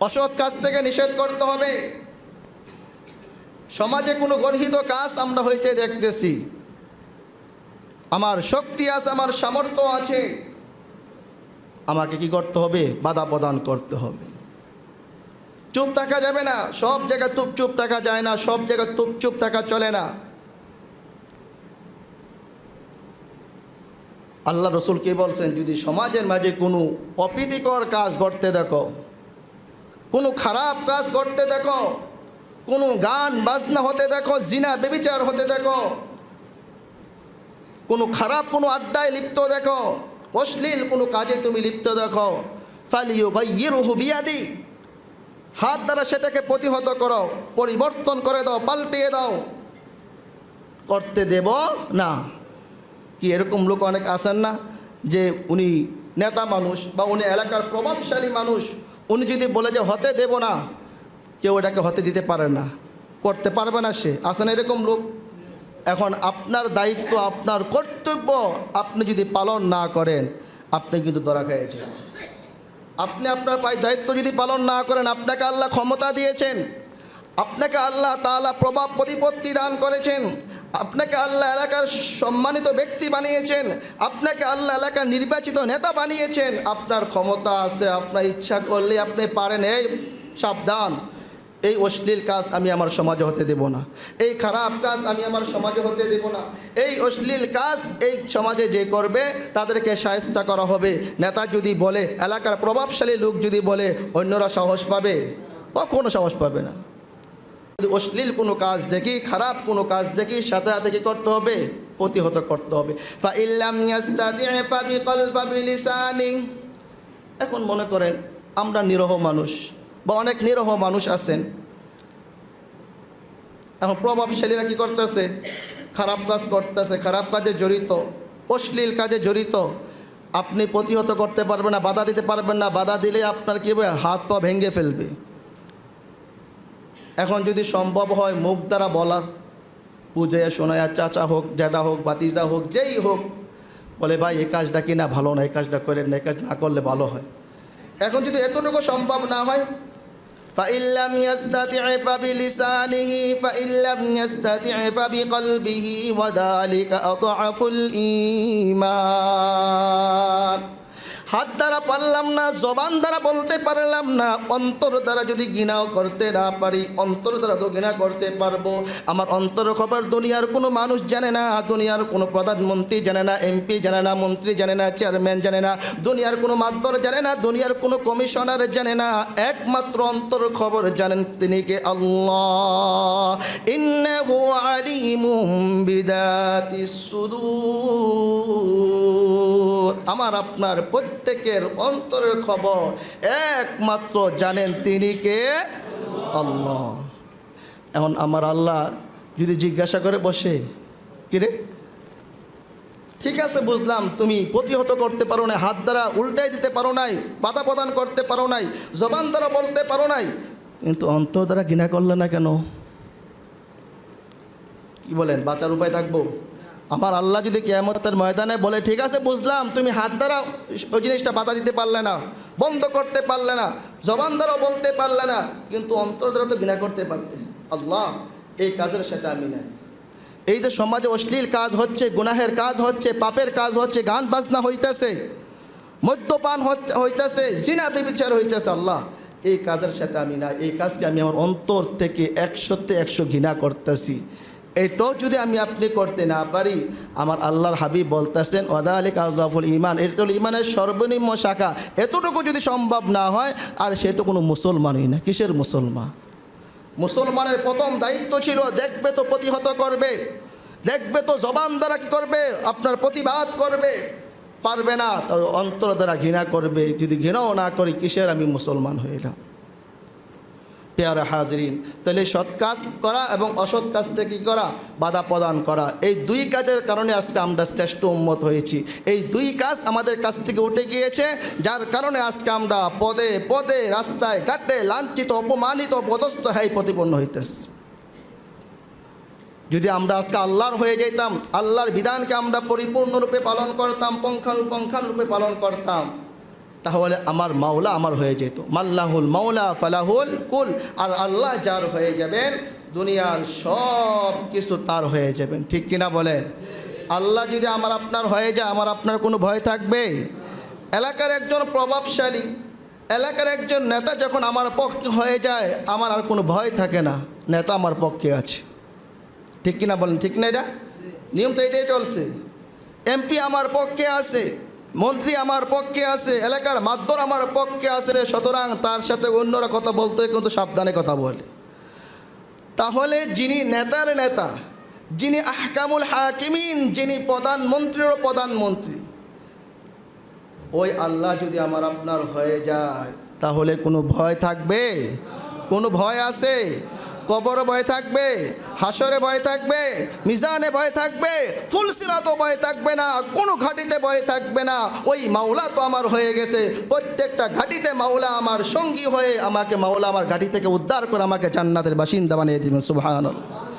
অসৎ কাজ থেকে নিষেধ করতে হবে। সমাজে কোনো গর্হিত কাজ আমরা হইতে দেখতেছি। আমার শক্তি আছে, আমার সামর্থ্য আছে। আমাকে কি করতে হবে? বাধা প্রদান করতে হবে। চুপ থাকা যাবে না। সব জায়গায় চুপ চুপ থাকা যায় না। সব জায়গায় চুপ চুপ থাকা চলে না। আল্লাহ রসুল কি বলছেন, যদি সমাজের মাঝে কোনো অপ্রীতিকর কাজ ঘটতে দেখো কোনো খারাপ কাজ করতে দেখো, কোনো গান বাজনা হতে দেখো, জিনা, বেবিচার হতে দেখো, কোনো খারাপ কোনো আড্ডায় লিপ্ত দেখো, অশ্লীল কোনো কাজে তুমি লিপ্ত দেখো ফালিও গাইয়ের হুবিয়াদি হাত দ্বারা সেটাকে প্রতিহত করো, পরিবর্তন করে দাও, পাল্টিয়ে দাও, করতে দেব না। কি এরকম লোক অনেক আছেন না যে উনি নেতা মানুষ বা উনি এলাকার প্রভাবশালী মানুষ উনি যদি বলে যে হতে দেব না, কেউ এটাকে হতে দিতে পারে না, করতে পারবে না সে। আসেন এরকম লোক? এখন আপনার দায়িত্ব, আপনার কর্তব্য আপনি যদি পালন না করেন, আপনি কিন্তু ধরা খেয়েছেন আপনি আপনার পায়ে দায়িত্ব যদি পালন না করেন, আপনাকে আল্লাহ ক্ষমতা দিয়েছেন, আপনাকে আল্লাহ তাআলা প্রভাব প্রতিপত্তি দান করেছেন আপনাকে আল্লাহ এলাকার সম্মানিত ব্যক্তি বানিয়েছেন, আপনাকে আল্লাহ এলাকার নির্বাচিত নেতা বানিয়েছেন। আপনার ক্ষমতা আছে, আপনার ইচ্ছা করলে আপনি পারেন। এই সাবধান, এই অশ্লীল কাজ আমি আমার সমাজে হতে দেব না। এই খারাপ কাজ আমি আমার সমাজে হতে দেব না। এই অশ্লীল কাজ এই সমাজে যে করবে, তাদেরকে সায়স্তা করা হবে। নেতা যদি বলে, এলাকার প্রভাবশালী লোক যদি বলে, অন্যরা সাহস পাবে? কখনো সাহস পাবে না। অশ্লীল কোনো কাজ দেখি, খারাপ কোনো কাজ দেখি, সাথে সাথে কি করতে হবে? প্রতিহত করতে হবে। এখন মনে করেন, আমরা নিরহ মানুষ বা অনেক নিরহ মানুষ আছেন। এখন প্রভাবশালীরা কি করতেছে? খারাপ কাজ করতেছে, খারাপ কাজে জড়িত, অশ্লীল কাজে জড়িত। আপনি প্রতিহত করতে পারবেন না, বাধা দিতে পারবেন না, বাধা দিলে আপনার কী হবে? হাত পা ভেঙে ফেলবে। এখন যদি সম্ভব হয় মুখ দ্বারা বলার বুঝে শোনায় চাচা হোক জ্যাডা হোক বাতিজা হোক যেই হোক বলে ভাই এই কাজটা কি না ভালো না এই কাজটা করেন না এই কাজ না করলে ভালো হয় এখন যদি এতটুকু সম্ভব না হয় فإن لم يستطع فبلسانه فإن لم يستطع فبقلبه وذلك أضعف الإيمان হাত দ্বারা পারলাম না, জবান দ্বারা বলতে পারলাম না, অন্তর দ্বারা যদি ঘৃণাও করতে না পারি, অন্তর দ্বারা তো ঘৃণা করতে পারব। আমার অন্তর খবর দুনিয়ার কোনো মানুষ জানে না, দুনিয়ার কোনো প্রধানমন্ত্রী জানে না, এমপি জানে না, মন্ত্রী জানে না, চেয়ারম্যান জানে না, দুনিয়ার কোনো মাতবর জানে না, দুনিয়ার কোনো কমিশনার জানে না, একমাত্র অন্তর খবর জানেন তিনি কে আল্লাহ। ইন্নাহু আলিমুম বিদাতিস আমার আপনার প্রত্যেকের অন্তরের খবর একমাত্র জানেন তিনি কে? আল্লাহ। এখন আমার আল্লাহ যদি জিজ্ঞাসা করে বসে কিরে ঠিক আছে, বুঝলাম, তুমি প্রতিহত করতে পারো না হাত দ্বারা উল্টাই দিতে পারো নাই, বাধা প্রদান করতে পারো নাই, জবান দ্বারা বলতে পারো নাই, কিন্তু অন্তর দ্বারা ঘৃণা করলে না কেন? কি বলেন, বাঁচার উপায় থাকব? আমার আল্লাহ যদি কেয়ামতের ময়দানে বলে, ঠিক আছে, বুঝলাম, তুমি হাত দ্বারা ওই জিনিসটা বাধা দিতে পারলে না, বন্ধ করতে পারলে না, জবান দ্বারাও বলতে পারলে না, কিন্তু অন্তর দ্বারা তো ঘৃণা করতে পারতে আল্লাহ, এই কাজের সাথে আমি নাই। এই যে সমাজে অশ্লীল কাজ হচ্ছে, গুনাহের কাজ হচ্ছে, পাপের কাজ হচ্ছে, গান বাজনা হইতেছে, মদ্যপান হইতেছে, জিনা বিবিচার হইতেছে, আল্লাহ, এই কাজের সাথে আমি না এই কাজকে আমি আমার অন্তর থেকে একশোতে একশো ঘৃণা করতেছি। এটাও যদি আমি আপনি করতে না পারি, আমার আল্লাহর হাবিব বলতেছেন ওদা আলী কাজাফুল ইমান এটা হলো ইমানের সর্বনিম্ন শাখা। এতটুকু যদি সম্ভব না হয়, আর সে তো কোনো মুসলমানই না। কিসের মুসলমান? মুসলমানের প্রথম দায়িত্ব ছিল, দেখবে তো প্রতিহত করবে, দেখবে তো জবান দ্বারা কি করবে, আপনার প্রতিবাদ করবে। পারবে না তো অন্তর দ্বারা ঘৃণা করবে। যদি ঘৃণাও না করি, কিসের আমি মুসলমান হয়ে হইলাম? পেয়ারা হাজরিন। তাহলে সৎ কাজ করা এবং অসৎ কাজ থেকে কী করা? বাধা প্রদান করা। এই দুই কাজের কারণে আজকে আমরা শ্রেষ্ঠ উন্মত হয়েছি। এই দুই কাজ আমাদের কাছ থেকে উঠে গিয়েছে, যার কারণে আজকে আমরা পদে পদে, রাস্তায় ঘাটে লাঞ্ছিত, অপমানিত, পদস্থ হয়ে প্রতিপন্ন হইতেছে। যদি আমরা আজকে আল্লাহর হয়ে যেতাম আল্লাহর বিধানকে আমরা পরিপূর্ণরূপে পালন করতাম, পঙ্খানুপঙ্খানুরূপে পালন করতাম তাহলে আমার মাওলা আমার হয়ে যেত। মাল্লাহুল মাওলা ফালাহুল কুল। আর আল্লাহ যার হয়ে যাবেন, দুনিয়ার সব কিছু তার হয়ে যাবেন। ঠিক কিনা বলেন আল্লাহ যদি আমার আপনার হয়ে যায়, আমার আপনার কোনো ভয় থাকবে? এলাকার একজন প্রভাবশালী, এলাকার একজন নেতা যখন আমার পক্ষে হয়ে যায়, আমার আর কোনো ভয় থাকে না। নেতা আমার পক্ষে আছে। ঠিক কিনা বলেন? ঠিক না এটা? নিয়ম তো এটাই চলছে। এমপি আমার পক্ষে আছে। মন্ত্রী আমার পক্ষে আছে, এলাকার মাধ্যর আমার পক্ষে আছে, সুতরাং তার সাথে অন্যরা কথা বলতে কিন্তু সাবধানে কথা বলে। তাহলে যিনি নেতার নেতা, যিনি আহকামুল হাকিমিন, যিনি প্রধানমন্ত্রীরও প্রধানমন্ত্রী, ওই আল্লাহ যদি আমার আপনার হয়ে যায়, তাহলে কোনো ভয় থাকবে? কোনো ভয় আছে? কবরে ভয় থাকবে, হাসরে ভয় থাকবে, মিজানে ভয় থাকবে ফুলসিরাতও ভয় থাকবে না, কোনো ঘাটিতে ভয় থাকবে না। ওই মাওলা তো আমার হয়ে গেছে, প্রত্যেকটা ঘাটিতে মাওলা আমার সঙ্গী হয়ে আমাকে মাওলা আমার ঘাটি থেকে উদ্ধার করে আমাকে জান্নাতের বাসিন্দা বানিয়ে দিবেন, সুবহানাল্লাহ।